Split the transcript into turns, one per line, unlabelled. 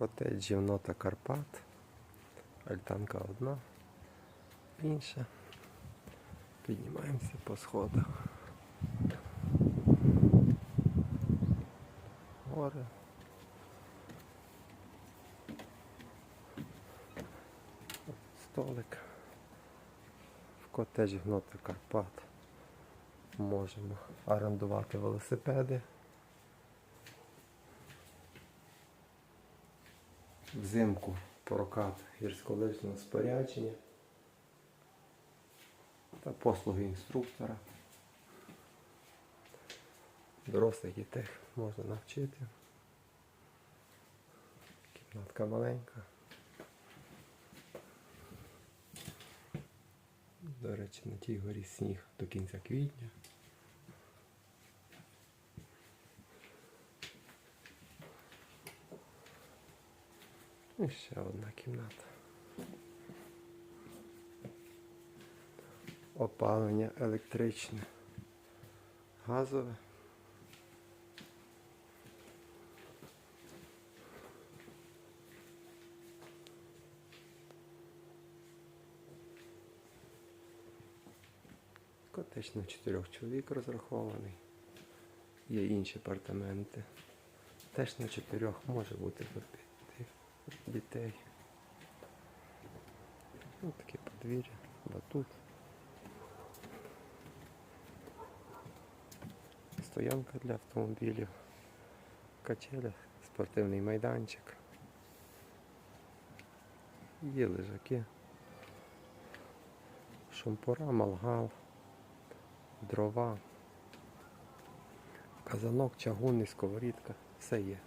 Котеджі нота Карпат. Альтанка одна, інша. Піднімаємося по сходах. Гори. Столик. В котеджі нота Карпат. Можемо орендувати велосипеди. Взимку прокат гірськолижного спорядження та послуги інструктора. Дорослих дітей можна навчити. Кімнатка маленька. До речі, на тій горі сніг до кінця квітня. І ще одна кімната. Опалення електричне, газове. Котеч на чотирьох чоловік розрахований. Є інші апартаменти. Теж на чотирьох може бути п'яти дітей. Ось таке подвір'я, батут. Стоянка для автомобілів, качеля, спортивний майданчик. Є лежаки, шампура, малгал, дрова, казанок, чагунний, сковорідка, все є.